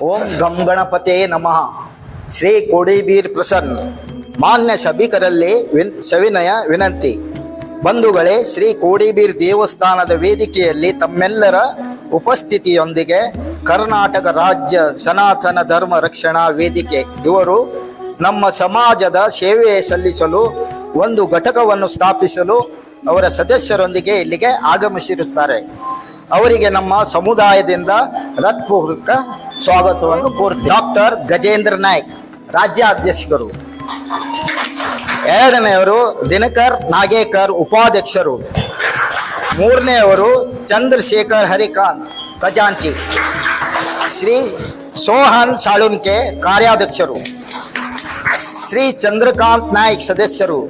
ஓம் come கணபதே நமஹா ಶ್ರೀ ಕೋಡಿಬೀರ್ ಪ್ರಸನ್ ಮಾನ್ಯ ಸಭಿಕರಲ್ಲಿ win, ಸವಿನಯ ವಿನಂತಿ. ಬಂಧುಗಳೇ, ಶ್ರೀ ಕೋಡಿಬೀರ್ ದೇವಸ್ಥಾನದ ವೇದಿಕೆಯಲ್ಲಿ ತಮ್ಮೆಲ್ಲರ ಉಪಸ್ಥಿತಿಯೊಂದಿಗೆ ಕರ್ನಾಟಕ ರಾಜ್ಯ ಸನಾತನ ಧರ್ಮ ರಕ್ಷಣಾ ವೇದಿಕೆ. ಇವರು ನಮ್ಮ ಸಮಾಜದ ಸೇವೆ ಸಲ್ಲಿಸಲು, ಒಂದು ಘಟಕವನ್ನು ಸ್ಥಾಪಿಸಲು ಅವರ ಸದಸ್ಯರೊಂದಿಗೆ ಇಲ್ಲಿಗೆ ಆಗಮಿಸಿರುತ್ತಾರೆ. ಅವರಿಗೆ ನಮ್ಮ ಸಮುದಾಯದಿಂದ ಹೃತ್ಪೂರ್ವಕ ಸ್ವಾಗತವನ್ನು ಕೋರ್ತೀವಿ ಡಾಕ್ಟರ್ ಗಜೇಂದ್ರ ನಾಯ್ಕ್, ರಾಜ್ಯಾಧ್ಯಕ್ಷರು. ಎರಡನೆಯವರು ದಿನಕರ್ ನಾಗೇಕರ್ ಉಪಾಧ್ಯಕ್ಷರು. ಮೂರನೆಯವರು ಚಂದ್ರಶೇಖರ್ ಹರಿಕಾಂತ್ ಖಜಾಂಚಿ. ಶ್ರೀ ಸೋಹನ್ ಸಾಳುನ್ಕೆ ಕಾರ್ಯಾಧ್ಯಕ್ಷರು. ಶ್ರೀ ಚಂದ್ರಕಾಂತ್ ನಾಯ್ಕ್ ಸದಸ್ಯರು.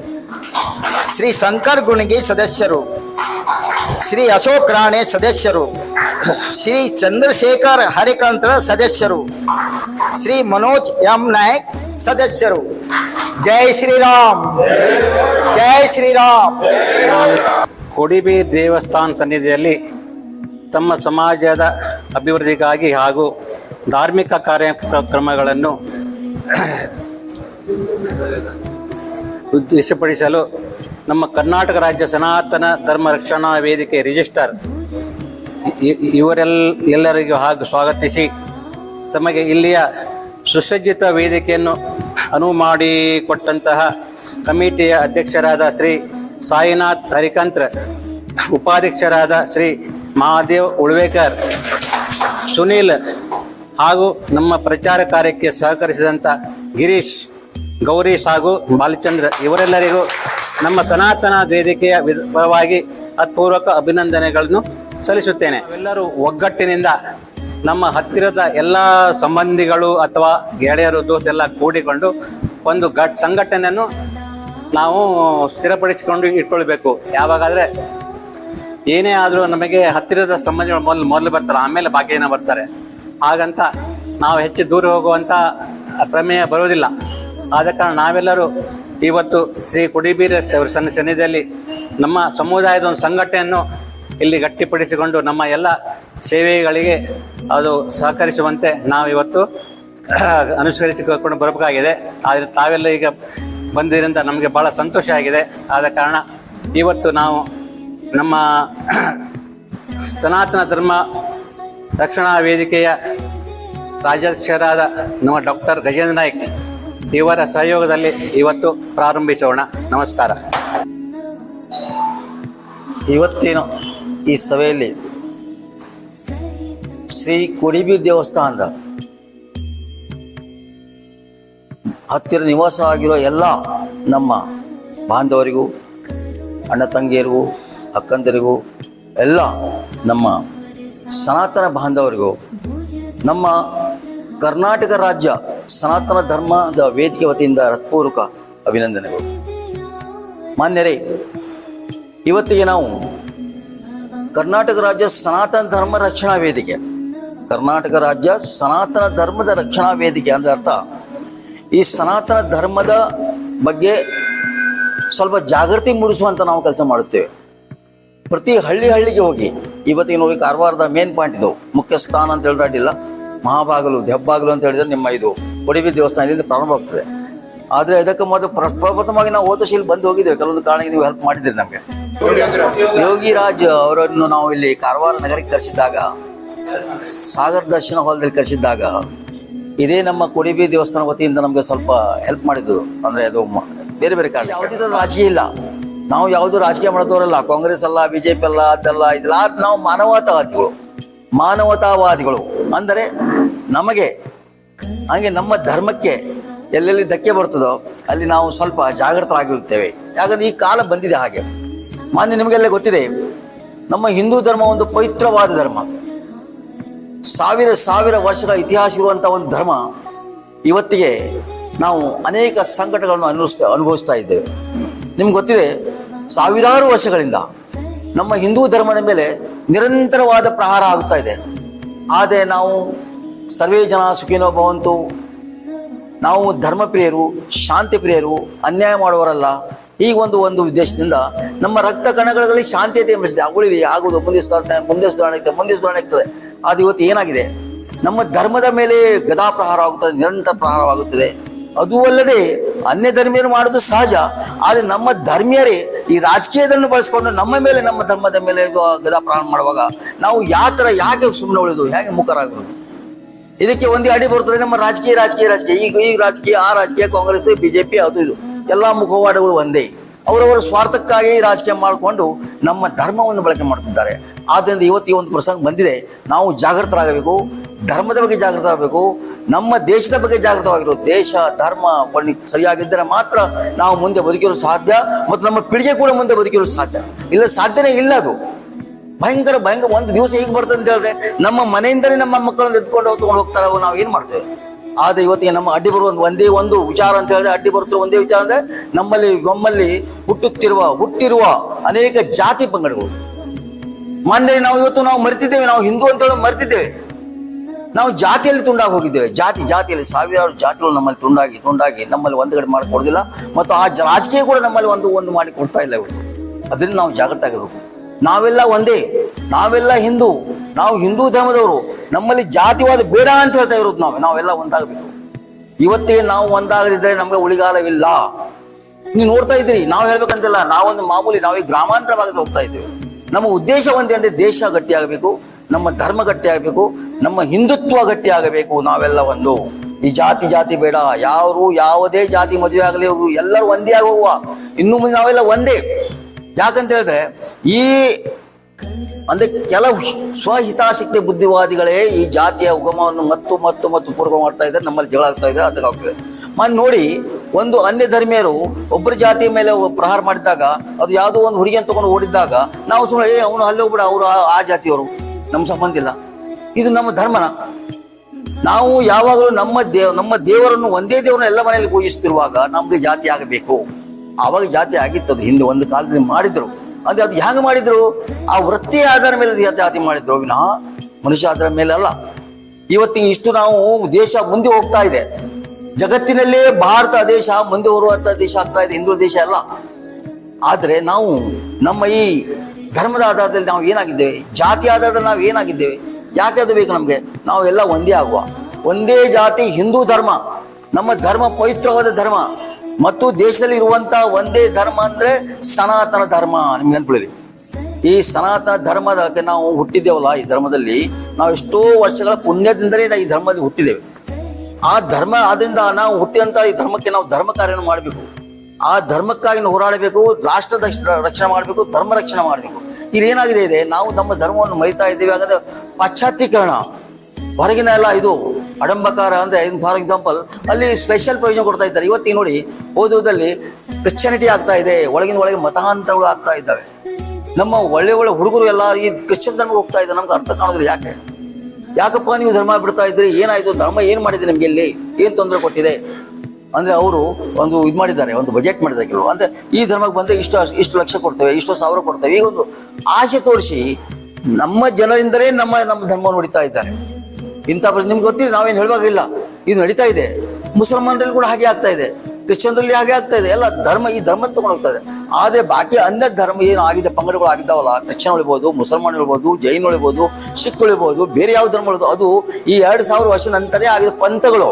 ಶ್ರೀ ಶಂಕರ್ ಗುಣಗಿ ಸದಸ್ಯರು. ಶ್ರೀ ಅಶೋಕ್ ರಾಣೆ ಸದಸ್ಯರು, ಶ್ರೀ ಚಂದ್ರಶೇಖರ್ ಹರಿಕಂತ್ರ ಸದಸ್ಯರು, ಶ್ರೀ ಮನೋಜ್ ಎಂ ನಾಯಕ್ ಸದಸ್ಯರು. ಜೈ ಶ್ರೀರಾಮ್ ಜೈ ಶ್ರೀರಾಮ್. ಕೊಡಿಬಿ ದೇವಸ್ಥಾನ ಸನ್ನಿಧಿಯಲ್ಲಿ ತಮ್ಮ ಸಮಾಜದ ಅಭಿವೃದ್ಧಿಗಾಗಿ ಹಾಗೂ ಧಾರ್ಮಿಕ ಕಾರ್ಯಕ್ರಮಗಳನ್ನು ಉದ್ದೇಶಪಡಿಸಲು ನಮ್ಮ ಕರ್ನಾಟಕ ರಾಜ್ಯ ಸನಾತನ ಧರ್ಮ ರಕ್ಷಣಾ ವೇದಿಕೆ ರಿಜಿಸ್ಟರ್ ಇವರೆಲ್ಲ ಇವರೆಲ್, ಎಲ್ಲರಿಗೂ ಹಾಗೂ ಸ್ವಾಗತಿಸಿ. ತಮಗೆ ಇಲ್ಲಿಯ ಸುಸಜ್ಜಿತ ವೇದಿಕೆಯನ್ನು ಅನುವು ಮಾಡಿಕೊಟ್ಟಂತಹ ಕಮಿಟಿಯ ಅಧ್ಯಕ್ಷರಾದ ಶ್ರೀ ಸಾಯಿನಾಥ್ ಹರಿಕಂತ್ರ, ಉಪಾಧ್ಯಕ್ಷರಾದ ಶ್ರೀ ಮಹಾದೇವ್ ಉಳ್ವೇಕರ್, ಸುನೀಲ್ ಹಾಗೂ ನಮ್ಮ ಪ್ರಚಾರ ಕಾರ್ಯಕ್ಕೆ ಸಹಕರಿಸಿದಂಥ ಗಿರೀಶ್, ಗೌರೀಶ್ ಹಾಗೂ ಬಾಲಚಂದ್ರ, ಇವರೆಲ್ಲರಿಗೂ ನಮ್ಮ ಸನಾತನ ವೇದಿಕೆಯ ವಿಧವಾಗಿ ಪರವಾಗಿ ಹತ್ಪೂರ್ವಕ ಅಭಿನಂದನೆಗಳನ್ನು ಸಲ್ಲಿಸುತ್ತೇನೆ. ಎಲ್ಲರೂ ಒಗ್ಗಟ್ಟಿನಿಂದ ನಮ್ಮ ಹತ್ತಿರದ ಎಲ್ಲ ಸಂಬಂಧಿಗಳು ಅಥವಾ ಗೆಳೆಯರು ದೋಸ್ತೆಲ್ಲ ಕೂಡಿಕೊಂಡು ಒಂದು ಘಟ್ ಸಂಘಟನೆಯನ್ನು ನಾವು ಸ್ಥಿರಪಡಿಸಿಕೊಂಡು ಇಟ್ಕೊಳ್ಬೇಕು. ಯಾವಾಗಾದರೆ ಏನೇ ಆದರೂ ನಮಗೆ ಹತ್ತಿರದ ಸಂಬಂಧಿಗಳು ಮೊದಲು ಮೊದಲು ಬರ್ತಾರೆ, ಆಮೇಲೆ ಬಾಕಿ ಜನ ಬರ್ತಾರೆ. ಹಾಗಂತ ನಾವು ಹೆಚ್ಚು ದೂರ ಹೋಗುವಂಥ ಪ್ರಮೇಯ ಬರೋದಿಲ್ಲ ಆದ ಕಾರಣ ನಾವೆಲ್ಲರೂ ಇವತ್ತು ಶ್ರೀ ಕುಡಿಬೀರ ಸನ್ನಿಧಿಯಲ್ಲಿ ನಮ್ಮ ಸಮುದಾಯದ ಒಂದು ಸಂಘಟನೆಯನ್ನು ಇಲ್ಲಿ ಗಟ್ಟಿಪಡಿಸಿಕೊಂಡು ನಮ್ಮ ಎಲ್ಲ ಸೇವೆಗಳಿಗೆ ಅದು ಸಹಕರಿಸುವಂತೆ ನಾವು ಇವತ್ತು ಅನುಸರಿಸಿಕೊಂಡು ಬರಬೇಕಾಗಿದೆ. ಆದರೆ ತಾವೆಲ್ಲ ಈಗ ಬಂದಿರಿಂದ ನಮಗೆ ಭಾಳ ಸಂತೋಷ ಆಗಿದೆ. ಆದ ಕಾರಣ ಇವತ್ತು ನಾವು ನಮ್ಮ ಸನಾತನ ಧರ್ಮ ರಕ್ಷಣಾ ವೇದಿಕೆಯ ರಾಜ್ಯಾಧ್ಯಕ್ಷರಾದ ನಮ್ಮ ಡಾಕ್ಟರ್ ಗಜೇಂದ್ರ ನಾಯ್ಕ್ ಇವರ ಸಹಯೋಗದಲ್ಲಿ ಇವತ್ತು ಪ್ರಾರಂಭಿಸೋಣ. ನಮಸ್ಕಾರ. ಇವತ್ತಿನ ಈ ಸಭೆಯಲ್ಲಿ ಶ್ರೀ ಕುಡಿಬಿ ದೇವಸ್ಥಾನದ ಹತ್ತಿರ ನಿವಾಸ ಆಗಿರೋ ಎಲ್ಲ ನಮ್ಮ ಬಾಂಧವರಿಗೂ, ಅಣ್ಣ ತಂಗಿಯರಿಗೂ, ಅಕ್ಕಂದರಿಗೂ, ಎಲ್ಲ ನಮ್ಮ ಸನಾತನ ಬಾಂಧವರಿಗೂ, ನಮ್ಮ ಕರ್ನಾಟಕ ರಾಜ್ಯ ಸನಾತನ ಧರ್ಮದ ವೇದಿಕೆ ವತಿಯಿಂದ ಹೃತ್ಪೂರ್ವಕ ಅಭಿನಂದನೆಗಳು. ಮಾನ್ಯರೇ, ಇವತ್ತಿಗೆ ನಾವು ಕರ್ನಾಟಕ ರಾಜ್ಯ ಸನಾತನ ಧರ್ಮ ರಕ್ಷಣಾ ವೇದಿಕೆ. ಕರ್ನಾಟಕ ರಾಜ್ಯ ಸನಾತನ ಧರ್ಮದ ರಕ್ಷಣಾ ವೇದಿಕೆ ಅಂದ್ರೆ ಅರ್ಥ, ಈ ಸನಾತನ ಧರ್ಮದ ಬಗ್ಗೆ ಸ್ವಲ್ಪ ಜಾಗೃತಿ ಮೂಡಿಸುವಂತ ನಾವು ಕೆಲಸ ಮಾಡುತ್ತೇವೆ. ಪ್ರತಿ ಹಳ್ಳಿ ಹಳ್ಳಿಗೆ ಹೋಗಿ, ಇವತ್ತಿಗೆ ನೋಡಿ ಕಾರವಾರದ ಮೇನ್ ಪಾಯಿಂಟ್ ಇದು. ಮುಖ್ಯ ಸ್ಥಾನ ಅಂತ ಹೇಳಿದ್ರೆ ಅಡ್ಡಿಲ್ಲ ಮಹಾಬಾಗಲು ದೆಬ್ಬಾಗಲು ಅಂತ ಹೇಳಿದ್ರೆ ನಿಮ್ಮ ಇದು ಕೊಡಿಬಿ ದೇವಸ್ಥಾನದಿಂದ ಪ್ರಾರಂಭ ಆಗ್ತದೆ. ಆದರೆ ಇದಕ್ಕೆ ಮೊದಲು ಪ್ರಥಮವಾಗಿ ಪ್ರಪ್ರಥಮವಾಗಿ ನಾವು ಹೋದ ಇಲ್ಲಿ ಬಂದು ಹೋಗಿದ್ದೇವೆ. ಕೆಲವೊಂದು ಕಾರಣಕ್ಕೆ ನೀವು ಹೆಲ್ಪ್ ಮಾಡಿದ್ರಿ ನಮಗೆ. ಯೋಗಿರಾಜ್ ಅವರನ್ನು ನಾವು ಇಲ್ಲಿ ಕಾರವಾರ ನಗರಕ್ಕೆ ಕರೆಸಿದ್ದಾಗ, ಸಾಗರ್ ದರ್ಶನ ಹಾಲ್ದಲ್ಲಿ ಕರೆಸಿದ್ದಾಗ, ಇದೇ ನಮ್ಮ ಕೊಡಿಬಿ ದೇವಸ್ಥಾನ ವತಿಯಿಂದ ನಮಗೆ ಸ್ವಲ್ಪ ಹೆಲ್ಪ್ ಮಾಡಿದ್ದು. ಅಂದ್ರೆ ಅದು ಬೇರೆ ಬೇರೆ ಕಾರಣ ಯಾವುದೇ ರಾಜಕೀಯ ಇಲ್ಲ. ನಾವು ಯಾವುದು ರಾಜಕೀಯ ಮಾಡೋದವರಲ್ಲ. ಕಾಂಗ್ರೆಸ್ ಅಲ್ಲ, ಬಿಜೆಪಿ ಅಲ್ಲ, ಅದೆಲ್ಲ ಇದೆಲ್ಲ ನಾವು ಮಾನವತಾವಾದಿಗಳು ಮಾನವತಾವಾದಿಗಳು. ಅಂದರೆ ನಮಗೆ ಹಾಗೆ ನಮ್ಮ ಧರ್ಮಕ್ಕೆ ಎಲ್ಲೆಲ್ಲಿ ಧಕ್ಕೆ ಬರ್ತದೋ ಅಲ್ಲಿ ನಾವು ಸ್ವಲ್ಪ ಜಾಗೃತರಾಗಿರುತ್ತೇವೆ. ಯಾಕಂದ್ರೆ ಈ ಕಾಲ ಬಂದಿದೆ ಹಾಗೆ. ಮಾನ್ಯ, ನಿಮಗೆಲ್ಲ ಗೊತ್ತಿದೆ, ನಮ್ಮ ಹಿಂದೂ ಧರ್ಮ ಒಂದು ಪವಿತ್ರವಾದ ಧರ್ಮ. ಸಾವಿರ ಸಾವಿರ ವರ್ಷಗಳ ಇತಿಹಾಸ ಇರುವಂತಹ ಒಂದು ಧರ್ಮ ಇವತ್ತಿಗೆ ನಾವು ಅನೇಕ ಸಂಕಟಗಳನ್ನು ಅನುಭವಿಸ್ತಾ ಅನುಭವಿಸ್ತಾ ಇದ್ದೇವೆ. ನಿಮ್ಗೆ ಗೊತ್ತಿದೆ, ಸಾವಿರಾರು ವರ್ಷಗಳಿಂದ ನಮ್ಮ ಹಿಂದೂ ಧರ್ಮದ ಮೇಲೆ ನಿರಂತರವಾದ ಪ್ರಹಾರ ಆಗುತ್ತಾ ಇದೆ. ಆದರೆ ನಾವು ಸರ್ವೇ ಜನ ಸುಖಿನೋ ಭವಂತು. ನಾವು ಧರ್ಮಪ್ರಿಯರು ಶಾಂತಿ ಪ್ರಿಯರು ಅನ್ಯಾಯ ಮಾಡುವವರಲ್ಲ. ಈ ಒಂದು ಒಂದು ಉದ್ದೇಶದಿಂದ ನಮ್ಮ ರಕ್ತ ಕಣಗಳಲ್ಲಿ ಶಾಂತಿಯತೆ ಎಂಬಿಸಿದೆ ಉಳಿರಿ ಆಗುವುದು ಮುಂದೆ ಸುಧಾರಣೆ ಮುಂದೆ ಸುಧಾರಣೆ ಆಗ್ತದೆ ಮುಂದೆ ಸುಧಾರಣೆ ಆಗ್ತದೆ ಅದು ಇವತ್ತು ಏನಾಗಿದೆ? ನಮ್ಮ ಧರ್ಮದ ಮೇಲೆ ಗದಾ ಪ್ರಹಾರ ಆಗುತ್ತದೆ, ನಿರಂತರ ಪ್ರಹಾರವಾಗುತ್ತದೆ. ಅದೂ ಅಲ್ಲದೆ ಅನ್ಯ ಧರ್ಮೀಯರು ಮಾಡೋದು ಸಹಜ. ಆದರೆ ನಮ್ಮ ಧರ್ಮೀಯರೇ ಈ ರಾಜಕೀಯದನ್ನು ಬಳಸಿಕೊಂಡು ನಮ್ಮ ಮೇಲೆ, ನಮ್ಮ ಧರ್ಮದ ಮೇಲೆ ಗದಾ ಪ್ರಹಾರ ಮಾಡುವಾಗ ನಾವು ಯಾವ ಥರ, ಯಾಕೆ ಸುಮ್ಮನೆ ಉಳಿದು ಹೇಗೆ ಮುಖರಾಗೋದು ಇದಕ್ಕೆ ಒಂದೇ ಅಡಿ ಬರ್ತದೆ ನಮ್ಮ ರಾಜಕೀಯ ರಾಜಕೀಯ ರಾಜಕೀಯ. ಈಗ ಈಗ ರಾಜಕೀಯ, ಆ ರಾಜಕೀಯ ಕಾಂಗ್ರೆಸ್, ಬಿಜೆಪಿ ಅದು ಇದು. ಎಲ್ಲಾ ಮುಖವಾಡಗಳು ಒಂದೇ. ಅವರವರ ಸ್ವಾರ್ಥಕ್ಕಾಗಿ ರಾಜಕೀಯ ಮಾಡಿಕೊಂಡು ನಮ್ಮ ಧರ್ಮವನ್ನು ಬಳಕೆ ಮಾಡ್ತಿದ್ದಾರೆ. ಆದ್ದರಿಂದ ಇವತ್ತು ಈ ಒಂದು ಪ್ರಸಂಗ ಬಂದಿದೆ. ನಾವು ಜಾಗೃತರಾಗಬೇಕು. ಧರ್ಮದ ಬಗ್ಗೆ ಜಾಗೃತರಾಗಬೇಕು. ನಮ್ಮ ದೇಶದ ಬಗ್ಗೆ ಜಾಗೃತವಾಗಿರೋದು ದೇಶ, ಧರ್ಮ ಬನ್ನಿ ಸರಿಯಾಗಿದ್ದರೆ ಮಾತ್ರ ನಾವು ಮುಂದೆ ಬದುಕಿರೋ ಸಾಧ್ಯ. ಮತ್ತು ನಮ್ಮ ಪೀಳಿಗೆ ಕೂಡ ಮುಂದೆ ಬದುಕಿರೋ ಸಾಧ್ಯ. ಇಲ್ಲ, ಸಾಧ್ಯನೇ ಇಲ್ಲ ಅದು. ಭಯಂಕರ ಭಯಂಕರ ಒಂದು ದಿವಸ ಹೀಗೆ ಬರ್ತದೆ ಅಂತ ಹೇಳಿದ್ರೆ ನಮ್ಮ ಮನೆಯಿಂದಲೇ ನಮ್ಮ ಮಕ್ಕಳನ್ನ ಎತ್ಕೊಂಡು ತಗೊಂಡು ಹೋಗ್ತಾರೆ ನಾವು ಏನ್ ಮಾಡ್ತೇವೆ? ಆದ್ರೆ ಇವತ್ತಿಗೆ ನಮ್ಮ ಅಡ್ಡಿ ಬರುವ ಒಂದು ಒಂದೇ ಒಂದು ವಿಚಾರ ಅಂತ ಹೇಳಿದ್ರೆ ಅಡ್ಡಿ ಬರುತ್ತಿರುವ ಒಂದೇ ವಿಚಾರ ಅಂದ್ರೆ ನಮ್ಮಲ್ಲಿ ನಮ್ಮಲ್ಲಿ ಹುಟ್ಟುತ್ತಿರುವ, ಹುಟ್ಟಿರುವ ಅನೇಕ ಜಾತಿ ಪಂಗಡಗಳು. ಮಾನ್ಯ ನಾವು ಇವತ್ತು ನಾವು ಮರೆತಿದ್ದೇವೆ. ನಾವು ಹಿಂದೂ ಅಂತ ಹೇಳಿ ಮರೆತಿದ್ದೇವೆ. ನಾವು ಜಾತಿಯಲ್ಲಿ ತುಂಡಾಗಿ ಹೋಗಿದ್ದೇವೆ. ಜಾತಿ, ಜಾತಿಯಲ್ಲಿ ಸಾವಿರಾರು ಜಾತಿಗಳು ನಮ್ಮಲ್ಲಿ ತುಂಡಾಗಿ ತುಂಡಾಗಿ ನಮ್ಮಲ್ಲಿ ಒಂದುಗಡೆ ಮಾಡಿ ಮಾಡಿಕೊಡೋದಿಲ್ಲ. ಮತ್ತು ಆ ರಾಜಕೀಯ ಕೂಡ ನಮ್ಮಲ್ಲಿ ಒಂದು ಒಂದು ಮಾಡಿ ಕೊಡ್ತಾ ಇಲ್ಲ ಇವತ್ತು. ಅದರಿಂದ ನಾವು ಜಾಗೃತ ಆಗಿರ್ಬೇಕು. ನಾವೆಲ್ಲ ಒಂದೇ, ನಾವೆಲ್ಲ ಹಿಂದೂ, ನಾವು ಹಿಂದೂ ಧರ್ಮದವರು, ನಮ್ಮಲ್ಲಿ ಜಾತಿವಾದ ಬೇಡ ಅಂತ ಹೇಳ್ತಾ ಇರೋದು ನಾವು, ನಾವೆಲ್ಲ ಒಂದಾಗಬೇಕು. ಇವತ್ತೇ ನಾವು ಒಂದಾಗದಿದ್ರೆ ನಮಗೆ ಉಳಿಗಾಲವಿಲ್ಲ. ನೀವು ನೋಡ್ತಾ ಇದ್ದೀರಿ, ನಾವು ಹೇಳ್ಬೇಕಂತಿಲ್ಲ, ನಾವೊಂದು ಮಾಮೂಲಿ, ನಾವು ಗ್ರಾಮಾಂತರ ಹೋಗ್ತಾ ಇದ್ದೇವೆ. ನಮ್ಮ ಉದ್ದೇಶ ಒಂದೇ ಅಂದ್ರೆ ದೇಶ ಗಟ್ಟಿಯಾಗಬೇಕು ನಮ್ಮ ಧರ್ಮ ಗಟ್ಟಿಯಾಗಬೇಕು ನಮ್ಮ ಹಿಂದುತ್ವ ಗಟ್ಟಿಯಾಗಬೇಕು ನಾವೆಲ್ಲ ಒಂದು. ಈ ಜಾತಿ ಜಾತಿ ಬೇಡ, ಯಾರು ಯಾವುದೇ ಜಾತಿ ಮದುವೆ ಆಗಲಿ ಎಲ್ಲರೂ ಒಂದೇ ಆಗುವ. ಇನ್ನು ಮುಂದೆ ನಾವೆಲ್ಲ ಒಂದೇ. ಯಾಕಂತ ಹೇಳಿದ್ರೆ ಈ ಅಂದ್ರೆ ಕೆಲವು ಸ್ವಹಿತಾಸಕ್ತಿ ಬುದ್ಧಿವಾದಿಗಳೇ ಈ ಜಾತಿಯ ಉಗಮವನ್ನು ಮತ್ತು ಮತ್ತು ಮತ್ತು ಪೂರ್ವ ಮಾಡ್ತಾ ಇದ್ದಾರೆ, ನಮ್ಮಲ್ಲಿ ಜಗಳ ಆಗ್ತಾ ಇದೆ ಅದಕ್ಕಾಗ್ತದೆ ಮನ್ ನೋಡಿ, ಒಂದು ಅನ್ಯ ಧರ್ಮೀಯರು ಒಬ್ಬರ ಜಾತಿಯ ಮೇಲೆ ಪ್ರಹಾರ ಮಾಡಿದಾಗ ಅದು ಯಾವುದೋ ಒಂದು ಹುಡುಗಿಯನ್ನು ತಗೊಂಡು ಓಡಿದ್ದಾಗ, ನಾವು ಸುಮ್ಮನೆ ಏ, ಅವನು ಅಲ್ಲಿ ಹೋಗ್ಬಿಡ, ಅವರು ಆ- ಆ ಜಾತಿಯವರು ನಮ್ಮ ಸಂಬಂಧ ಇಲ್ಲ. ಇದು ನಮ್ಮ ಧರ್ಮನ. ನಾವು ಯಾವಾಗಲೂ ನಮ್ಮ ದೇವ, ನಮ್ಮ ದೇವರನ್ನು, ಒಂದೇ ದೇವರನ್ನ ಎಲ್ಲ ಮನೆಯಲ್ಲಿ ಪೂಜಿಸ್ತಿರುವಾಗ ನಮ್ಗೆ ಜಾತಿ ಆಗಬೇಕು. ಆವಾಗ ಜಾತಿ ಆಗಿತ್ತು. ಅದು ಹಿಂದೆ ಒಂದು ಕಾಲದಲ್ಲಿ ಮಾಡಿದ್ರು. ಅಂದ್ರೆ ಅದು ಹೆಂಗೆ ಮಾಡಿದ್ರು? ಆ ವೃತ್ತಿಯ ಆಧಾರ ಮೇಲೆ ಜಾತಿ ಮಾಡಿದ್ರು. ವಿನಃ ಮನುಷ್ಯ ಆಧಾರ ಮೇಲೆ ಅಲ್ಲ. ಇವತ್ತಿಗೆ ಇಷ್ಟು ನಾವು ದೇಶ ಮುಂದೆ ಹೋಗ್ತಾ ಇದೆ. ಜಗತ್ತಿನಲ್ಲೇ ಭಾರತ ದೇಶ, ಮುಂದೆ ಬರುವಂತ ದೇಶ ಆಗ್ತಾ ಇದೆ. ಹಿಂದೂ ದೇಶ ಅಲ್ಲ. ಆದರೆ ನಾವು ನಮ್ಮ ಈ ಧರ್ಮದ ಆಧಾರದಲ್ಲಿ ನಾವು ಏನಾಗಿದ್ದೇವೆ? ಜಾತಿ ಆಧಾರದಲ್ಲಿ ನಾವು ಏನಾಗಿದ್ದೇವೆ? ಯಾಕೆ ಅದು ಬೇಕು ನಮಗೆ? ನಾವೆಲ್ಲ ಒಂದೇ ಆಗುವ. ಒಂದೇ ಜಾತಿ ಹಿಂದೂ ಧರ್ಮ. ನಮ್ಮ ಧರ್ಮ ಪವಿತ್ರವಾದ ಧರ್ಮ. ಮತ್ತು ದೇಶದಲ್ಲಿ ಇರುವಂತ ಒಂದೇ ಧರ್ಮ ಅಂದ್ರೆ ಸನಾತನ ಧರ್ಮ. ನಿಮ್ಗೆ ನೆನ್ಪಿಳಿ ಈ ಸನಾತನ ಧರ್ಮದ ನಾವು ಹುಟ್ಟಿದ್ದೇವಲ್ಲ, ಈ ಧರ್ಮದಲ್ಲಿ ನಾವು ಎಷ್ಟೋ ವರ್ಷಗಳ ಪುಣ್ಯದಿಂದಲೇ ನಾವು ಈ ಧರ್ಮದಲ್ಲಿ ಹುಟ್ಟಿದ್ದೇವೆ. ಆ ಧರ್ಮ ಆದ್ರಿಂದ ನಾವು ಹುಟ್ಟಿದಂತ ಈ ಧರ್ಮಕ್ಕೆ ನಾವು ಧರ್ಮ ಕಾರ್ಯನ ಮಾಡಬೇಕು. ಆ ಧರ್ಮಕ್ಕಾಗಿ ಹೋರಾಡಬೇಕು, ರಾಷ್ಟ್ರದ ರಕ್ಷಣೆ ಮಾಡಬೇಕು, ಧರ್ಮ ರಕ್ಷಣೆ ಮಾಡಬೇಕು. ಇಲ್ಲಿ ಏನಾಗಿದೆ ಇದೆ, ನಾವು ನಮ್ಮ ಧರ್ಮವನ್ನು ಮರಿತಾ ಇದ್ದೇವೆ, ಹಾಗಾದ್ರೆ ಪಾಶ್ಚಾತ್ಯೀಕರಣ. ಹೊರಗಿನ ಎಲ್ಲ ಇದು ಅಡಂಬಕಾರ ಅಂದ್ರೆ ಫಾರ್ ಎಕ್ಸಾಂಪಲ್ ಅಲ್ಲಿ ಸ್ಪೆಷಲ್ ಪ್ರೊವಿಷನ್ ಕೊಡ್ತಾ ಇದ್ದಾರೆ. ಇವತ್ತಿ ನೋಡಿ ಓದುವುದಲ್ಲಿ ಕ್ರಿಶ್ಚಿಯಾನಿಟಿ ಆಗ್ತಾ ಇದೆ, ಒಳಗಿನ ಒಳಗೆ ಮತಾಂತರಗಳು ಆಗ್ತಾ ಇದ್ದಾವೆ. ನಮ್ಮ ಒಳ್ಳೆ ಒಳ್ಳೆ ಹುಡುಗರು ಎಲ್ಲ ಈ ಕ್ರಿಶ್ಚಿಯನ್ ಧರ್ಮ ಹೋಗ್ತಾ ಇದ್ದಾರೆ. ನಮ್ಗೆ ಅರ್ಥ ಕಾಣೋದಿಲ್ಲ ಯಾಕೆ? ಯಾಕಪ್ಪ ನೀವು ಧರ್ಮ ಬಿಡ್ತಾ ಇದ್ರಿ ಏನಾಯ್ತು? ಧರ್ಮ ಏನ್ ಮಾಡಿದೆ ನಿಮ್ಗೆ ಇಲ್ಲಿ? ಏನ್ ತೊಂದರೆ ಕೊಟ್ಟಿದೆ? ಅಂದ್ರೆ ಅವರು ಒಂದು ಇದು ಮಾಡಿದ್ದಾರೆ, ಒಂದು ಬಜೆಟ್ ಮಾಡಿದ್ದಾರೆ ಕೆಲವು ಅಂದ್ರೆ ಈ ಧರ್ಮಕ್ಕೆ ಬಂದ್ರೆ ಇಷ್ಟು ಇಷ್ಟು ಲಕ್ಷ ಕೊಡ್ತೇವೆ, ಇಷ್ಟು ಸಾವಿರ ಕೊಡ್ತೇವೆ. ಈಗ ಒಂದು ಆಶೆ ತೋರಿಸಿ ನಮ್ಮ ಜನರಿಂದಲೇ ನಮ್ಮ ನಮ್ಮ ಧರ್ಮ ನೋಡಿತಾ ಇದ್ದಾರೆ. ಇಂಥ ಪ್ರಶ್ನೆ ನಿಮ್ಗೆ ಗೊತ್ತಿಲ್ಲ, ನಾವೇನು ಹೇಳುವಾಗಿಲ್ಲ ಇದು ನಡೀತಾ ಇದೆ. ಮುಸಲ್ಮಾನರಲ್ಲಿ ಕೂಡ ಹಾಗೆ ಆಗ್ತಾ ಇದೆ. ಕ್ರಿಶ್ಚಿಯನ್ರಲ್ಲಿ ಹಾಗೆ ಆಗ್ತಾ ಇದೆ. ಎಲ್ಲ ಧರ್ಮ, ಈ ಧರ್ಮ ತಗೊಂಡು ಹೋಗ್ತಾ ಇದೆ. ಆದ್ರೆ ಬಾಕಿ ಅನ್ಯ ಧರ್ಮ ಏನು ಆಗಿದೆ, ಪಂಗಡಗಳು ಆಗಿದ್ದಾವಲ್ಲ, ಕ್ರಿಶ್ಚಿಯನ್ ಉಳಿಬೋದು ಮುಸಲ್ಮಾನ್ ಉಳಿಬೋದು ಜೈನ್ ಉಳಿಬೋದು ಸಿಖ್ ಉಳಿಬೋದು ಬೇರೆ ಯಾವ ಧರ್ಮ ಉಳಿದು ಅದು ಈ ಎರಡು ಸಾವಿರ ವರ್ಷ ನಂತರ ಆಗಿದ ಪಂಥಗಳು.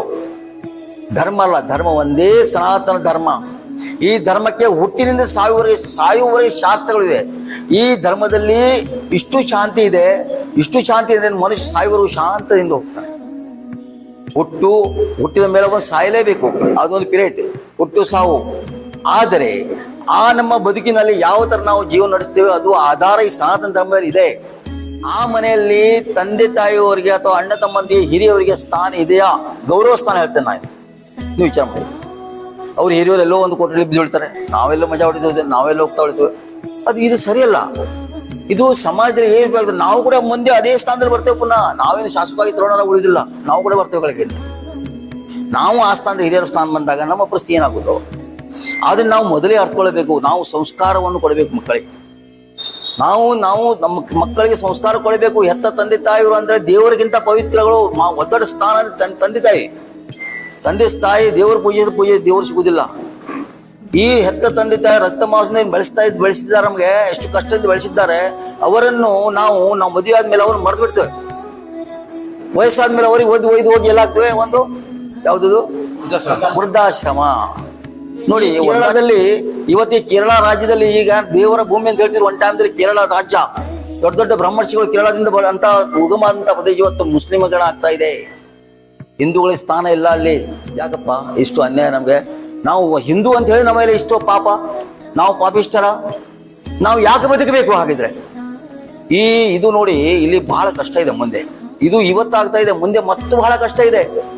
ಧರ್ಮ ಅಲ್ಲ, ಧರ್ಮ ಒಂದೇ ಸನಾತನ ಧರ್ಮ. ಈ ಧರ್ಮಕ್ಕೆ ಹುಟ್ಟಿನಿಂದ ಸಾವಿರ ಸಾಯುವವರೆಗೆ ಶಾಸ್ತ್ರಗಳಿವೆ. ಈ ಧರ್ಮದಲ್ಲಿ ಇಷ್ಟು ಶಾಂತಿ ಇದೆ, ಇಷ್ಟು ಶಾಂತಿ ಇದೆ ಮನುಷ್ಯ ಸಾವಿರ ಶಾಂತದಿಂದ ಹೋಗ್ತಾನೆ. ಹುಟ್ಟು, ಹುಟ್ಟಿದ ಮೇಲೆ ಒಂದು ಸಾಯಲೇಬೇಕು. ಅದೊಂದು ಪಿರಿಯಡ್. ಹುಟ್ಟು ಸಾವು. ಆದರೆ ಆ ನಮ್ಮ ಬದುಕಿನಲ್ಲಿ ಯಾವ ತರ ನಾವು ಜೀವನ ನಡೆಸ್ತೇವೆ ಅದು ಆಧಾರ ಈ ಸನಾತನ ಧರ್ಮದಲ್ಲಿ ಇದೆ. ಆ ಮನೆಯಲ್ಲಿ ತಂದೆ ತಾಯಿಯವರಿಗೆ ಅಥವಾ ಅಣ್ಣ ತಮ್ಮಂದಿ ಹಿರಿಯವರಿಗೆ ಸ್ಥಾನ ಇದೆಯಾ? ಗೌರವ ಸ್ಥಾನ ಹೇಳ್ತೇನೆ ನಾನು. ನೀವು ವಿಚಾರ ಮಾಡಿ. ಅವ್ರು ಹಿರಿಯವರು ಎಲ್ಲೋ ಒಂದು ಕೊಠಡಿ ಬಿದ್ದುಳ್ತಾರೆ ನಾವೆಲ್ಲೋ ಮಜಾ ಹೊಡಿತೇವೆ ನಾವೆಲ್ಲ ಹೋಗ್ತಾ ಹೊಡಿತೇವೆ. ಅದು ಇದು ಸರಿಯಲ್ಲ. ಇದು ಸಮಾಜದಲ್ಲಿ ಏರ್ಬೇಕು ನಾವು ಕೂಡ ಮುಂದೆ ಅದೇ ಸ್ಥಾನದಲ್ಲಿ ಬರ್ತೇವೆ ಪುನಃ. ನಾವೇನು ಶಾಸಕವಾಗಿ ತರೋಣ ಉಳಿದಿಲ್ಲ. ನಾವು ಕೂಡ ಬರ್ತೇವೆ ಕೆಳಗೆ. ನಾವು ಆ ಸ್ಥಾನದ ಹಿರಿಯರ ಸ್ಥಾನ ಬಂದಾಗ ನಮ್ಮ ಪರಿಸ್ಥಿತಿ ಏನಾಗುತ್ತೋ? ಆದ್ರೆ ನಾವು ಮೊದಲೇ ಅರ್ಥಕೊಳ್ಬೇಕು ನಾವು ಸಂಸ್ಕಾರವನ್ನು ಕೊಡಬೇಕು ಮಕ್ಕಳಿಗೆ ನಾವು ನಾವು ನಮ್ಮ ಮಕ್ಕಳಿಗೆ ಸಂಸ್ಕಾರ ಕೊಡಬೇಕು. ಹೆತ್ತ ತಂದೆ ತಾಯಿಗಳು ಅಂದ್ರೆ ದೇವರಿಗಿಂತ ಪವಿತ್ರಗಳು. ಒತ್ತಡ ಸ್ಥಾನ ತಂದೆ ತಾಯಿ. ತಂದೆ ತಾಯಿ ದೇವರ ಪೂಜೆ ಪೂಜೆ, ದೇವರು ಸಿಗುದಿಲ್ಲ. ಈ ಹೆತ್ತ ತಂದೆ ತಾಯಿ ರಕ್ತ ಮಾಂಸದಿಂದ ಬೆಳೆಸ್ತಾ ಇದ್ ಬೆಳೆಸಿದ್ದಾರೆ ನಮ್ಗೆ, ಎಷ್ಟು ಕಷ್ಟದಿಂದ ಬೆಳೆಸಿದ್ದಾರೆ. ಅವರನ್ನು ನಾವು ನಾವು ಮದುವೆ ಆದ್ಮೇಲೆ ಅವ್ರನ್ನ ಮರೆತು ಬಿಡ್ತೇವೆ. ವಯಸ್ಸಾದ್ಮೇಲೆ ಅವ್ರಿಗೆ ಓದಿ ಒಯ್ದು ಹೋಗಿ ಎಲ್ಲ ಆಗ್ತವೆ. ಒಂದು ಯಾವ್ದು ವೃದ್ಧಾಶ್ರಮ. ನೋಡಿ ಕೇರಳದಲ್ಲಿ ಇವತ್ತಿ ಕೇರಳ ರಾಜ್ಯದಲ್ಲಿ ಈಗ ದೇವರ ಭೂಮಿ ಅಂತ ಹೇಳ್ತಿರೋ ಒನ್ ಟೈಮ್ದಲ್ಲಿ ಕೇರಳ ರಾಜ್ಯ ದೊಡ್ಡ ದೊಡ್ಡ ಬ್ರಹ್ಮರ್ಷಿಗಳು ಕೇರಳದಿಂದ ಅಂತ ಉಗಮಾದಂತ ಪ್ರದೇಶ ಇವತ್ತು ಮುಸ್ಲಿಮಗಳ ಆಗ್ತಾ ಇದೆ. ಹಿಂದೂಗಳಿಗೆ ಸ್ಥಾನ ಇಲ್ಲ ಅಲ್ಲಿ. ಯಾಕಪ್ಪ? ಇಷ್ಟು ಅನ್ಯಾಯ ನಮಗೆ. ನಾವು ಹಿಂದೂ ಅಂತ ಹೇಳಿ ನಮ್ಮ ಮೇಲೆ ಇಷ್ಟು ಪಾಪ. ನಾವು ಪಾಪಿಷ್ಠರ. ನಾವು ಯಾಕೆ ಬದುಕಬೇಕು ಹಾಗಿದ್ರೆ? ಈ ಇದು ನೋಡಿ ಇಲ್ಲಿ ಬಹಳ ಕಷ್ಟ ಇದೆ ಮುಂದೆ. ಇದು ಇವತ್ತಾಗ್ತಾ ಇದೆ. ಮುಂದೆ ಮತ್ತು ಬಹಳ ಕಷ್ಟ ಇದೆ.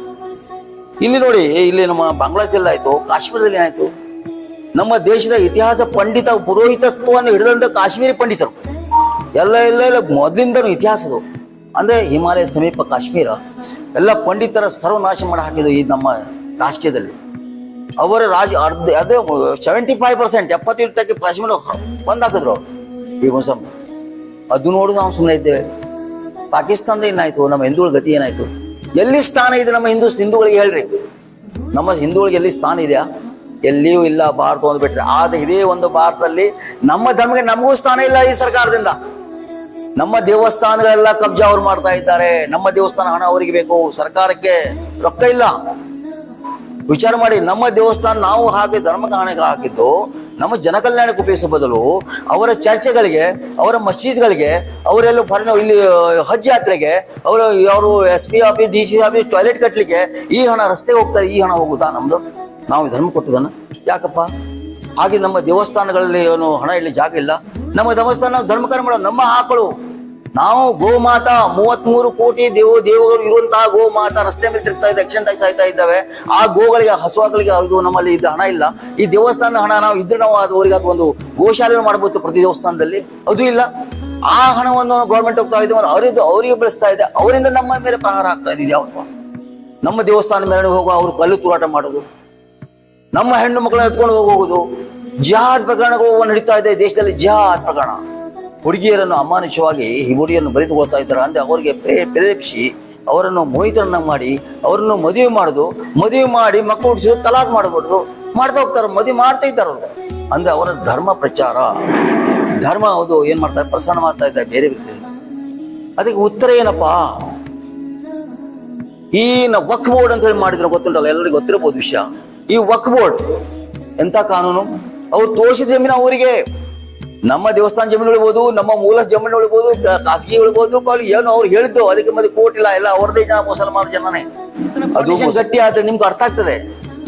ಇಲ್ಲಿ ನೋಡಿ, ಇಲ್ಲಿ ನಮ್ಮ ಬಾಂಗ್ಲಾದೇಶದಲ್ಲಿ ಆಯ್ತು, ಕಾಶ್ಮೀರದಲ್ಲಿ ಏನಾಯ್ತು? ನಮ್ಮ ದೇಶದ ಇತಿಹಾಸ ಪಂಡಿತ ಪುರೋಹಿತತ್ವವನ್ನು ಹಿಡಿದಂತ ಕಾಶ್ಮೀರಿ ಪಂಡಿತರು. ಎಲ್ಲ ಎಲ್ಲ ಎಲ್ಲ ಮೊದಲಿಂದನೂ ಇತಿಹಾಸದು ಅಂದ್ರೆ ಹಿಮಾಲಯ ಸಮೀಪ ಕಾಶ್ಮೀರ. ಎಲ್ಲ ಪಂಡಿತರ ಸರ್ವನಾಶ ಮಾಡಿ ಹಾಕಿದ್ರು ಈ ನಮ್ಮ ರಾಜಕೀಯದಲ್ಲಿ ಅವರ ರಾಜ ಅರ್ಧ ಅದೇ ಸೆವೆಂಟಿ ಫೈವ್ ಪರ್ಸೆಂಟ್ ಎಪ್ಪತ್ತೈದು ಟಕ್ಕೆ ಕಾಶ್ಮೀರ ಬಂದ್ ಹಾಕಿದ್ರು ಈ ಮುಸಮ್ ಅದು ನೋಡು ನಾವು ಸುಮ್ಮನೆ ಇದ್ದೇವೆ. ಪಾಕಿಸ್ತಾನದ ಏನಾಯ್ತು? ನಮ್ಮ ಹಿಂದೂಗಳ ಗತಿ ಏನಾಯ್ತು? ಎಲ್ಲಿ ಸ್ಥಾನ ಇದೆ ನಮ್ಮ ಹಿಂದೂ ಹಿಂದೂಗಳಿಗೆ ಹೇಳ್ರಿ. ನಮ್ಮ ಹಿಂದೂಗಳಿಗೆ ಎಲ್ಲಿ ಸ್ಥಾನ ಇದೆಯಾ? ಎಲ್ಲಿಯೂ ಇಲ್ಲ, ಭಾರತ ಒಂದು ಬಿಟ್ಟರೆ ಆದ್ರೆ ಇದೇ ಒಂದು ಭಾರತದಲ್ಲಿ ನಮ್ಮ ಧರ್ಮಕ್ಕೆ ನಮಗೂ ಸ್ಥಾನ ಇಲ್ಲ ಈ ಸರ್ಕಾರದಿಂದ. ನಮ್ಮ ದೇವಸ್ಥಾನಗಳೆಲ್ಲ ಕಬ್ಜಾ ಅವ್ರು ಮಾಡ್ತಾ ಇದ್ದಾರೆ. ನಮ್ಮ ದೇವಸ್ಥಾನ ಹಣ ಅವರಿಗೆ ಬೇಕು. ಸರ್ಕಾರಕ್ಕೆ ರೊಕ್ಕ ಇಲ್ಲ. ವಿಚಾರ ಮಾಡಿ, ನಮ್ಮ ದೇವಸ್ಥಾನ ನಾವು ಹಾಗೆ ಧರ್ಮಕ್ಕೆ ಹಾಕಿದ್ದು, ನಮ್ಮ ಜನಕಲ್ಯಾಣಕ್ಕೆ ಉಪಯೋಗಿಸೋ ಬದಲು ಅವರ ಚರ್ಚೆಗಳಿಗೆ, ಅವರ ಮಸೀದ್ಗಳಿಗೆ, ಅವರೆಲ್ಲ ಫಾರಿನ ಇಲ್ಲಿ ಹಜ್ ಯಾತ್ರೆಗೆ, ಅವರು ಅವರು S P office D C office toilet ಕಟ್ಟಲಿಕ್ಕೆ ಈ ಹಣ ರಸ್ತೆಗೆ ಹೋಗ್ತಾರೆ, ಈ ಹಣ ಹೋಗುತ್ತಾ ನಮ್ದು? ನಾವು ಧರ್ಮ ಕೊಟ್ಟಿದ್ದಾನ ಯಾಕಪ್ಪ? ಹಾಗೆ ನಮ್ಮ ದೇವಸ್ಥಾನಗಳಲ್ಲಿ ಏನು ಹಣ ಇಲ್ಲಿ ಜಾಗ ಇಲ್ಲ. ನಮ್ಮ ದೇವಸ್ಥಾನ ಧರ್ಮಕರ್ಮ ಮಾಡೋ ನಮ್ಮ ಆಕಳು. ನಾವು ಗೋಮಾತಾ ಮೂವತ್ಮೂರು ಕೋಟಿ ದೇವ ದೇವಗಳು ಇರುವಂತಹ ಗೋಮಾತಾ ರಸ್ತೆ ಮೇಲೆ ತಿರುಗ್ತಾ ಇದೆ ಆಕ್ಸಿಡೆಂಟ್ ಆಗಿ ಸಾಯ್ತಾ ಇದ್ದಾವೆ. ಆ ಗೋಗಳಿಗೆ, ಹಸುವಾಗಳಿಗೆ ಅದು ನಮ್ಮಲ್ಲಿ ಇದ್ದ ಹಣ ಇಲ್ಲ. ಈ ದೇವಸ್ಥಾನದ ಹಣ ನಾವು ಇದ್ರೆ ನಾವು ಅದು ಅವರಿಗೆ ಅದು ಒಂದು ಗೋಶಾಲೆ ಮಾಡಬಹುದು ಪ್ರತಿ ದೇವಸ್ಥಾನದಲ್ಲಿ. ಅದು ಇಲ್ಲ. ಆ ಹಣವನ್ನು ಗೌರ್ಮೆಂಟ್ ಹೋಗ್ತಾ ಇದೆ ಅವರಿದ್ದು ಅವರಿಗೆ ಬೆಳೆಸ್ತಾ ಇದೆ. ಅವರಿಂದ ನಮ್ಮ ಮೇಲೆ ಪ್ರಹಾರ ಆಗ್ತಾ ಇದೆ ಯಾವತ್ತು ನಮ್ಮ ದೇವಸ್ಥಾನ ಮೇಲೆ ಹೋಗುವ ಅವರು ಕಲ್ಲು ತೂರಾಟ ಮಾಡೋದು. ನಮ್ಮ ಹೆಣ್ಣು ಮಕ್ಕಳನ್ನ ಎತ್ಕೊಂಡು ಹೋಗುವುದು. ಜಿಹಾದ್ ಪ್ರಕರಣಗಳು ನಡೀತಾ ಇದೆ ದೇಶದಲ್ಲಿ. ಜಿಹಾದ್ ಪ್ರಕರಣ. ಹುಡುಗಿಯರನ್ನು ಅಮಾನುಷವಾಗಿ ಹುಡುಗಿಯನ್ನು ಬರೆದುಕೊಳ್ತಾ ಇದ್ದಾರೆ. ಅಂದರೆ ಅವರಿಗೆ ಪ್ರೇ- ಪ್ರೇರೇಪಿಸಿ, ಅವರನ್ನು ಮೋಹಿತರನ್ನ ಮಾಡಿ, ಅವರನ್ನು ಮದುವೆ ಮಾಡೋದು, ಮದುವೆ ಮಾಡಿ ಮಕ್ಕಳು ಹುಟ್ಟಿಸೋದು ತಲಾಕ್ ಮಾಡಬಾರ್ದು, ಮಾಡ್ತಾ ಹೋಗ್ತಾರೆ, ಮದುವೆ ಮಾಡ್ತಾ ಇದ್ದಾರೆ ಅವರು. ಅಂದ್ರೆ ಅವರ ಧರ್ಮ ಪ್ರಚಾರ. ಧರ್ಮ ಅದು ಏನು ಮಾಡ್ತಾರೆ? ಪ್ರಸಾರ ಮಾಡ್ತಾ ಇದ್ದಾರೆ ಬೇರೆ ಬೇರೆ ಅದಕ್ಕೆ ಉತ್ತರ ಏನಪ್ಪಾ? ಈ ನಾವು ಬೋರ್ಡ್ ಅಂತ ಹೇಳಿ ಮಾಡಿದ್ರೆ, ಗೊತ್ತುಂಟಲ್ಲ? ಎಲ್ಲರಿಗೂ ಗೊತ್ತಿರಬಹುದು ವಿಷಯ. ಈ ವಕ್ ಬೋರ್ಡ್, ಎಂತ ಕಾನೂನು? ಅವ್ರು ತೋರಿಸಿದ ಜಮೀನು ಅವರಿಗೆ. ನಮ್ಮ ದೇವಸ್ಥಾನ ಜಮೀನು ಉಳಿಬಹುದು ನಮ್ಮ ಮೂಲ ಜಮೀನು ಉಳಿಬಹುದು ಖಾಸಗಿ ಉಳಿಬಹುದು ಅಲ್ಲಿ ಏನು ಅವ್ರು ಹೇಳಿದ್ದು ಅದಕ್ಕೆ ಮತ್ತೆ ಕೋರ್ಟ್ ಇಲ್ಲ ಎಲ್ಲ ಅವ್ರದೇ ಜನ ಮುಸಲ್ಮಾನ ಜನನೇ. ಅದು ಗಟ್ಟಿ ಆದ್ರೆ ನಿಮ್ಗೆ ಅರ್ಥ ಆಗ್ತದೆ.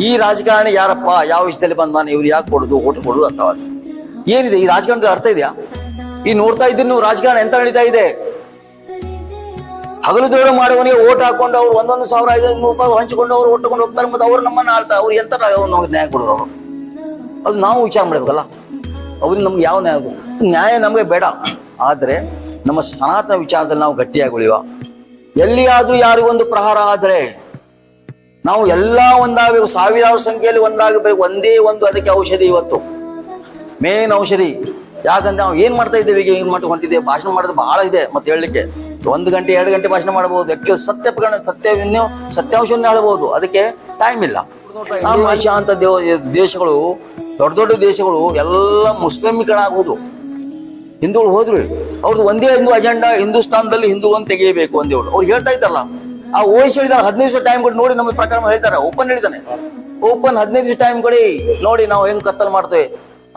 ಈ ರಾಜಕಾರಣಿ ಯಾರಪ್ಪ ಯಾವ ವಿಷಯದಲ್ಲಿ ಬಂದಾನೆ ಇವ್ರು ಯಾಕೆ ಕೊಡುದು ಓಟ್ ಕೊಡುದು ಅಂತ ಏನಿದೆ ಈ ರಾಜಕಾರಣದ ಅರ್ಥ ಇದೆಯಾ? ಈ ನೋಡ್ತಾ ಇದ್ದೀನಿ ನೀವು ರಾಜಕಾರಣ ಎಂತ ನಡೀತಾ ಇದೆ? ಹಗಲು ದೇವರು ಮಾಡುವವನಿಗೆ ಓಟ್ ಹಾಕೊಂಡು ಅವ್ರು ಒಂದೊಂದು ಸಾವಿರ ಐದು ನೂರು ರೂಪಾಯಿ ಹಂಚಿಕೊಂಡು ಅವ್ರು ಓಟ್ ಕೊಂಡು ಹೋಗ್ತಾರೆ ಮತ್ತೆ ಅವ್ರು ನಮ್ಮನ್ನ ಆಳ್ತಾರೆ ಅವ್ರು ಎಂತ ನ್ಯಾಯ ಕೊಡೋರು ಅವರು? ಅದು ನಾವು ವಿಚಾರ ಮಾಡ್ಬೇಕಲ್ಲ. ಅವ್ರಿಗೆ ನಮ್ಗೆ ಯಾವ ನ್ಯಾಯ ನ್ಯಾಯ ನಮಗೆ ಬೇಡ. ಆದರೆ ನಮ್ಮ ಸನಾತನ ವಿಚಾರದಲ್ಲಿ ನಾವು ಗಟ್ಟಿಯಾಗಿ ಉಳಿಯುವ. ಎಲ್ಲಿಯಾದ್ರೂ ಯಾರಿಗೊಂದು ಪ್ರಹಾರ ಆದರೆ ನಾವು ಎಲ್ಲ ಒಂದಾಗಬೇಕು. ಸಾವಿರಾರು ಸಂಖ್ಯೆಯಲ್ಲಿ ಒಂದಾಗಬೇಕು. ಒಂದೇ ಒಂದು ಅದಕ್ಕೆ ಔಷಧಿ ಇವತ್ತು. ಮೇನ್ ಔಷಧಿ. ಯಾಕಂದ್ರೆ ನಾವು ಏನ್ ಮಾಡ್ತಾ ಇದ್ದೇವೆ ಈಗ ಏನ್ ಹೊಂಟಿದ್ದೇವೆ? ಭಾಷಣ ಮಾಡೋದು ಬಹಳ ಇದೆ ಮತ್ತೆ ಹೇಳಲಿಕ್ಕೆ. ಒಂದು ಗಂಟೆ, ಎರಡು ಗಂಟೆ ಭಾಷಣ ಮಾಡಬಹುದು ಆಕ್ಚುಲಿ ಸತ್ಯ ಪ್ರಕರಣ ಸತ್ಯವನ್ನು ಸತ್ಯಾಂಶವನ್ನು ಹೇಳಬಹುದು ಅದಕ್ಕೆ ಟೈಮ್ ಇಲ್ಲ. ನಮ್ಮ ಅಂತ ದೇಶಗಳು ದೊಡ್ಡ ದೊಡ್ಡ ದೇಶಗಳು ಎಲ್ಲ ಮುಸ್ಲಿಮ್ಗಳಾಗುವುದು. ಹಿಂದೂಗಳು ಹೋದ್ರು. ಅವ್ರದ್ದು ಒಂದೇ ಒಂದು ಅಜೆಂಡಾ ಹಿಂದೂಸ್ತಾನದಲ್ಲಿ ಹಿಂದೂಗಳನ್ನು ತೆಗೆಯಬೇಕು ಒಂದೇವ್ರು ಅವ್ರು ಹೇಳ್ತಾ ಇದ್ದಾರಲ್ಲ, ಆ ಓಯ್ಸ್ ಹೇಳಿದಾರೆ, ಹದಿನೈದು ದಿವಸ ಟೈಮ್ ಕೊಡಿ, ನೋಡಿ ನಮ್ಮ ಪ್ರಕಾರ ಹೇಳ್ತಾರೆ ಓಪನ್ ಹೇಳಿದಾನೆ ಓಪನ್ ಹದಿನೈದು ದಿವಸ ಟೈಮ್ ಕೊಡಿ, ನೋಡಿ ನಾವು ಹೆಂಗ್ ಕತ್ತಲ್ ಮಾಡ್ತೇವೆ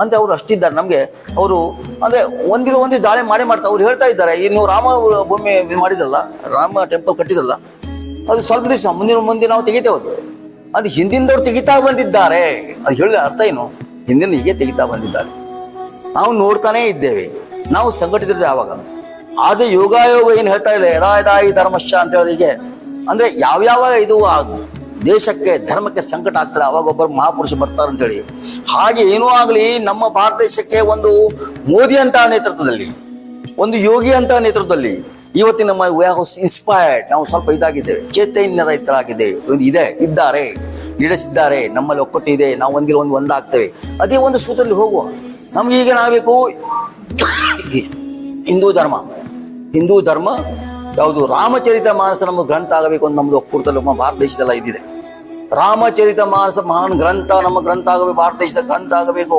ಅಂತ ಅವ್ರು ಅಷ್ಟಿದ್ದಾರೆ ನಮ್ಗೆ. ಅವರು ಅಂದ್ರೆ ಒಂದಿನ ಒಂದು ದಾಳಿ ಮಾಡಿ ಮಾಡ್ತಾರೆ. ಅವ್ರು ಹೇಳ್ತಾ ಇದ್ದಾರೆ, ಈ ನೀವು ರಾಮ ಭೂಮಿ ಮಾಡಿದಲ್ಲ, ರಾಮ ಟೆಂಪಲ್ ಕಟ್ಟಿದಲ್ಲ ಅದು ಸ್ವಲ್ಪ ದಿವಸ, ಮುಂದಿನ ಮುಂದೆ ನಾವು ತೆಗಿತೇವೆ. ಅದು ಹಿಂದಿಂದವ್ರು ತೆಗಿತಾ ಬಂದಿದ್ದಾರೆ. ಅದು ಹೇಳಿದ ಅರ್ಥ ಏನು? ಹಿಂದಿನ ಹೀಗೆ ತೆಗಿತಾ ಬಂದಿದ್ದಾರೆ. ನಾವು ನೋಡ್ತಾನೆ ಇದ್ದೇವೆ. ನಾವು ಸಂಘಟಿತರು ಯಾವಾಗ ಆದ್ರೆ ಯೋಗಾಯೋಗ ಏನು ಹೇಳ್ತಾ ಇದೆ? ಯದಾ ಯದಾ ಈ ಧರ್ಮಶ್ಚ ಅಂತ ಹೇಳಿದ ಅಂದ್ರೆ ಯಾವ್ಯಾವ ಇದು ದೇಶಕ್ಕೆ, ಧರ್ಮಕ್ಕೆ ಸಂಕಟ ಆಗ್ತದೆ. ಅವಾಗ ಒಬ್ಬರು ಮಹಾಪುರುಷ ಬರ್ತಾರೆ ಅಂತೇಳಿ ಹಾಗೆ ಏನೂ ಆಗಲಿ, ನಮ್ಮ ಭಾರತ ದೇಶಕ್ಕೆ ಒಂದು ಮೋದಿ ಅಂತ ನೇತೃತ್ವದಲ್ಲಿ, ಒಂದು ಯೋಗಿ ಅಂತ ನೇತೃತ್ವದಲ್ಲಿ ಇವತ್ತಿನ ನಮ್ಮ ವಿ ಹೌಸ್ ಇನ್ಸ್ಪೈರ್ಡ್ ನಾವು ಸ್ವಲ್ಪ ಇದಾಗಿದ್ದೇವೆ. ಚೈತನ್ಯರಹಿತರಾಗಿದ್ದೇವೆ ಒಂದು ಇದೆ, ಇದ್ದಾರೆ ಲೀಡರ್ಸ್ ನಮ್ಮಲ್ಲಿ ಒಕ್ಕಟ್ಟು ಇದೆ. ನಾವು ಒಂದಿಲ್ಲ, ಒಂದು ಒಂದಾಗ್ತೇವೆ. ಅದೇ ಒಂದು ಸೂತ್ರದಲ್ಲಿ ಹೋಗುವ. ನಮ್ಗೆ ಈಗ ನಾವೇಕು? ಹಿಂದೂ ಧರ್ಮ. ಹಿಂದೂ ಧರ್ಮ, ಯಾವುದು ರಾಮಚರಿತ ಮಾನಸ ನಮ್ಮ ಗ್ರಂಥ ಆಗಬೇಕು ಅಂತ ನಮ್ದು ಒಕ್ಕೂಟದಲ್ಲಿ ನಮ್ಮ ಭಾರತ ದೇಶದಲ್ಲ ಇದ್ದಿದೆ ರಾಮಚರಿತ ಮಾನಸ ಮಹಾನ್ ಗ್ರಂಥ ನಮ್ಮ ಗ್ರಂಥ ಆಗಬೇಕು, ಭಾರತ ದೇಶದ ಗ್ರಂಥ ಆಗಬೇಕು.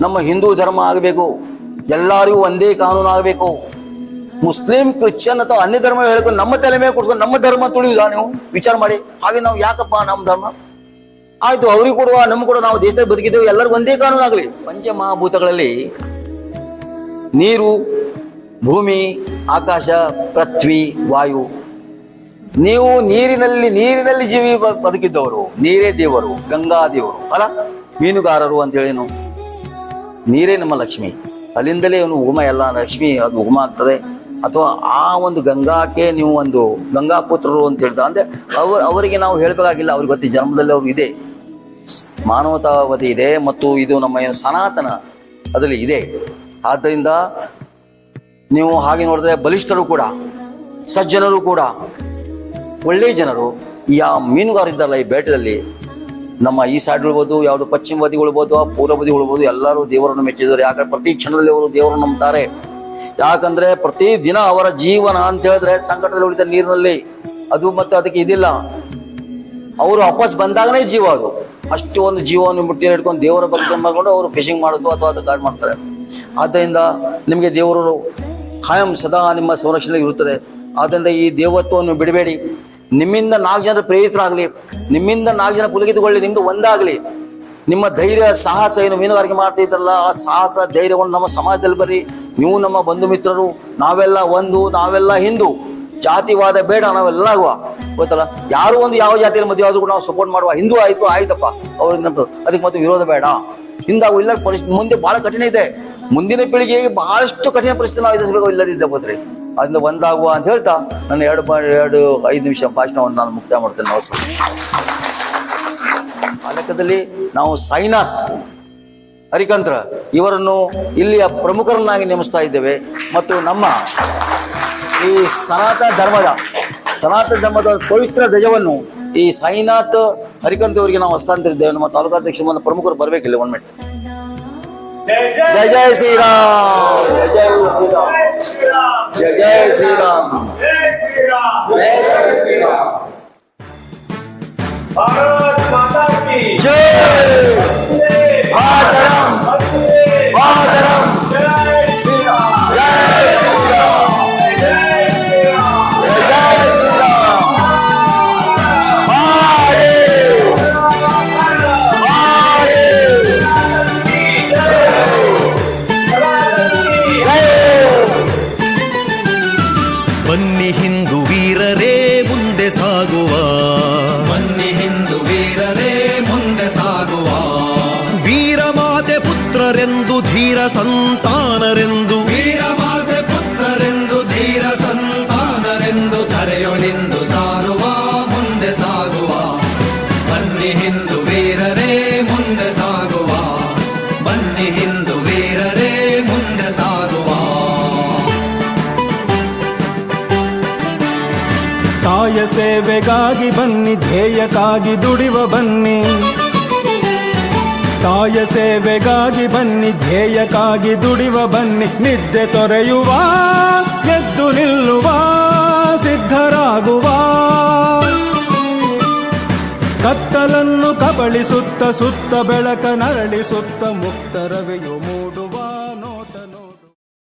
ನಮ್ಮ ಹಿಂದೂ ಧರ್ಮ ಆಗಬೇಕು. ಎಲ್ಲರಿಗೂ ಒಂದೇ ಕಾನೂನು ಆಗಬೇಕು. ಮುಸ್ಲಿಂ, ಕ್ರಿಶ್ಚಿಯನ್ ಅಥವಾ ಅನ್ಯ ಧರ್ಮ ಹೇಳ್ಕೊಂಡು ನಮ್ಮ ತಲೆ ಮೇಲೆ ಕೊಡ್ಕೊಂಡು ನಮ್ಮ ಧರ್ಮ ತುಳಿಯುವುದಾ ನೀವು? ವಿಚಾರ ಮಾಡಿ. ಹಾಗೆ ನಾವು ಯಾಕಪ್ಪ ನಮ್ಮ ಧರ್ಮ? ಆಯ್ತು, ಅವ್ರಿಗೆ ಕೊಡುವ, ನಮ್ಗೆ ಕೂಡ ನಾವು ದೇಶದಲ್ಲಿ ಬದುಕಿದ್ದೇವೆ ಎಲ್ಲರೂ ಒಂದೇ ಕಾನೂನು ಆಗಲಿ. ಪಂಚಮಹಾಭೂತಗಳಲ್ಲಿ ನೀರು, ಭೂಮಿ, ಆಕಾಶ, ಪೃಥ್ವಿ, ವಾಯು. ನೀವು ನೀರಿನಲ್ಲಿ ನೀರಿನಲ್ಲಿ ಜೀವಿ ಬದುಕಿದ್ದವರು, ನೀರೇ ದೇವರು, ಗಂಗಾ ದೇವರು, ಅಲ್ಲ? ಮೀನುಗಾರರು ಅಂತೇಳೇನು? ನೀರೇ ನಮ್ಮ ಲಕ್ಷ್ಮಿ. ಅಲ್ಲಿಂದಲೇ ಅವನು ಉಗಮ, ಎಲ್ಲ ಲಕ್ಷ್ಮಿ, ಅದು ಉಗಮ ಆಗ್ತದೆ. ಅಥವಾ ಆ ಒಂದು ಗಂಗಾಕ್ಕೆ ನೀವು ಒಂದು ಗಂಗಾ ಪುತ್ರರು ಅಂತ ಹೇಳ್ತಾರೆ ಅಂದ್ರೆ ಅವ್ರ ಅವರಿಗೆ ನಾವು ಹೇಳಬೇಕಾಗಿಲ್ಲ, ಅವ್ರಿಗೆ ಗೊತ್ತಿ ಜನ್ಮದಲ್ಲಿ ಅವ್ರು ಇದೆ. ಮಾನವತಾವಧಿ ಇದೆ ಮತ್ತು ಇದು ನಮ್ಮ ಏನು ಸನಾತನ ಅದರಲ್ಲಿ ಇದೆ. ಆದ್ದರಿಂದ ನೀವು ಹಾಗೆ ನೋಡಿದ್ರೆ ಬಲಿಷ್ಠರು ಕೂಡ, ಸಜ್ಜನರು ಕೂಡ ಒಳ್ಳೆಯ ಜನರು ಯಾ ಮೀನುಗಾರ ಇದ್ದಾರಲ್ಲ ಈ ಬೇಟದಲ್ಲಿ, ನಮ್ಮ ಈ ಸೈಡ್ ಉಳ್ಬೋದು, ಯಾವುದು ಪಶ್ಚಿಮ ಬದಿ ಉಳ್ಬೋದು ಪೂರ್ವ ಬದಿ ಉಳ್ಬೋದು, ಎಲ್ಲರೂ ದೇವರನ್ನು ಮೆಚ್ಚಿದ್ದಾರೆ. ಯಾಕಂದ್ರೆ ಪ್ರತಿ ಕ್ಷಣದಲ್ಲಿ ಅವರು ದೇವರನ್ನು ನಂಬ್ತಾರೆ. ಯಾಕಂದ್ರೆ ಪ್ರತಿ ದಿನ ಅವರ ಜೀವನ ಅಂತ ಹೇಳಿದ್ರೆ ಸಂಕಟದಲ್ಲಿ ಉಳಿದ ನೀರಿನಲ್ಲಿ. ಅದು ಮತ್ತೆ ಅದಕ್ಕೆ ಇದಿಲ್ಲ. ಅವರು ವಾಪಸ್ ಬಂದಾಗನೇ ಜೀವ ಅದು. ಅಷ್ಟು ಒಂದು ಜೀವವನ್ನು ಮುಟ್ಟಿ ಹಿಡ್ಕೊಂಡು ದೇವರ ಭಕ್ತಿ ಮಾಡಿಕೊಂಡು ಅವರು ಫಿಶಿಂಗ್ ಮಾಡೋದು ಅಥವಾ ಅದು ಕಾರ್ಯ ಮಾಡ್ತಾರೆ. ಆದ್ದರಿಂದ ನಿಮಗೆ ದೇವರು ಖಾಯಂ ಸದಾ ನಿಮ್ಮ ಸಂರಕ್ಷಣೆ ಇರುತ್ತದೆ. ಆದ್ದರಿಂದ ಈ ದೇವತ್ವವನ್ನು ಬಿಡಬೇಡಿ. ನಿಮ್ಮಿಂದ ನಾಲ್ಕು ಜನರು ಪ್ರೇರಿತರಾಗಲಿ, ನಿಮ್ಮಿಂದ ನಾಲ್ಕು ಜನ ಪುಲಗಿತುಕೊಳ್ಳಿ ನಿಮ್ದು ಒಂದಾಗಲಿ. ನಿಮ್ಮ ಧೈರ್ಯ, ಸಾಹಸ ಏನು ಮೀನುಗಾರಿಕೆ ಮಾಡ್ತಿದ್ರಲ್ಲ ಆ ಸಾಹಸ, ಧೈರ್ಯವನ್ನು ನಮ್ಮ ಸಮಾಜದಲ್ಲಿ ಬರ್ರಿ. ನೀವು ನಮ್ಮ ಬಂಧು ಮಿತ್ರರು, ನಾವೆಲ್ಲ ಒಂದು, ನಾವೆಲ್ಲ ಹಿಂದೂ. ಜಾತಿವಾದ ಬೇಡ, ನಾವೆಲ್ಲ ಆಗುವ. ಗೊತ್ತಲ್ಲ? ಯಾರು ಒಂದು ಯಾವ ಜಾತಿಯಲ್ಲಿ ಮದುವೆ ಆದ್ರೂ ಕೂಡ ನಾವು ಸಪೋರ್ಟ್ ಮಾಡುವ. ಹಿಂದೂ ಆಯ್ತು, ಆಯ್ತಪ್ಪ. ಅವ್ರಿಂದ ಅದಕ್ಕೆ ಮತ್ತೆ ವಿರೋಧ ಬೇಡ. ಹಿಂದಾಗು ಇಲ್ಲ ಪರಿಸ್ಥಿತಿ ಮುಂದೆ ಬಹಳ ಕಠಿಣ ಇದೆ. ಮುಂದಿನ ಪೀಳಿಗೆಗೆ ಬಹಳಷ್ಟು ಕಠಿಣ ಪರಿಸ್ಥಿತಿ ನಾವು ಎದುರಿಸಬೇಕು ಇಲ್ಲದಿದ್ದೆ ಹೋದ್ರಿ ಅದನ್ನ ಒಂದಾಗುವ ಅಂತ ಹೇಳ್ತಾ ನನ್ನ ಎರಡು ಎರಡು, ಐದು ನಿಮಿಷ ಭಾಷಣವನ್ನು ನಾನು ಮುಕ್ತಾಯ ಮಾಡ್ತೇನೆ. ನಮಸ್ಕಾರ. ಆ ಲೆಕ್ಕದಲ್ಲಿ ನಾವು ಸಾಯಿನಾಥ್ ಹರಿಕಂತ್ರ ಇವರನ್ನು ಇಲ್ಲಿಯ ಪ್ರಮುಖರನ್ನಾಗಿ ನೇಮಿಸ್ತಾ ಇದ್ದೇವೆ. ಮತ್ತು ನಮ್ಮ ಈ ಸನಾತನ ಧರ್ಮದ ಸನಾತನ ಧರ್ಮದ ಪವಿತ್ರ ಧ್ವಜವನ್ನು ಈ ಸಾಯಿನಾಥ್ ಹರಿಕಂತ್ ಅವರಿಗೆ ನಾವು ಹಸ್ತಾಂತರಿದ್ದೇವೆ. ನಮ್ಮ ತಾಲೂಕಾಧ್ಯಕ್ಷ ಪ್ರಮುಖರು ಬರಬೇಕಿಲ್ಲ ಒಂದ್ ಮಿನಿಟ್ ಜಯ ಜಯ ಶ್ರೀರಾಮ್. ಜಯ ಶ್ರೀರಾಮ್. ಜಯ ಜಯ ಶ್ರೀರಾಮ್. ಜಯ ಜಯ ಶ್ರೀರಾಮ್ ಜಯ ಶ್ರೀರಾಮ್ ಸೇವೆಗಾಗಿ ಬನ್ನಿ, ಧ್ಯೇಯಕ್ಕಾಗಿ ದುಡಿವ ಬನ್ನಿ. ತಾಯ ಸೇವೆಗಾಗಿ ಬನ್ನಿ, ಧ್ಯೇಯಕ್ಕಾಗಿ ದುಡಿವ ಬನ್ನಿ. ನಿದ್ದೆ ತೊರೆಯುವ, ಎದ್ದು ನಿಲ್ಲುವ, ಸಿದ್ಧರಾಗುವ. ಕತ್ತಲನ್ನು ಕಬಳಿಸುತ್ತ, ಸುತ್ತ ಬೆಳಕ ನರಳಿಸುತ್ತ ಮುಕ್ತ ರವೆಯು ಮೂಡುವ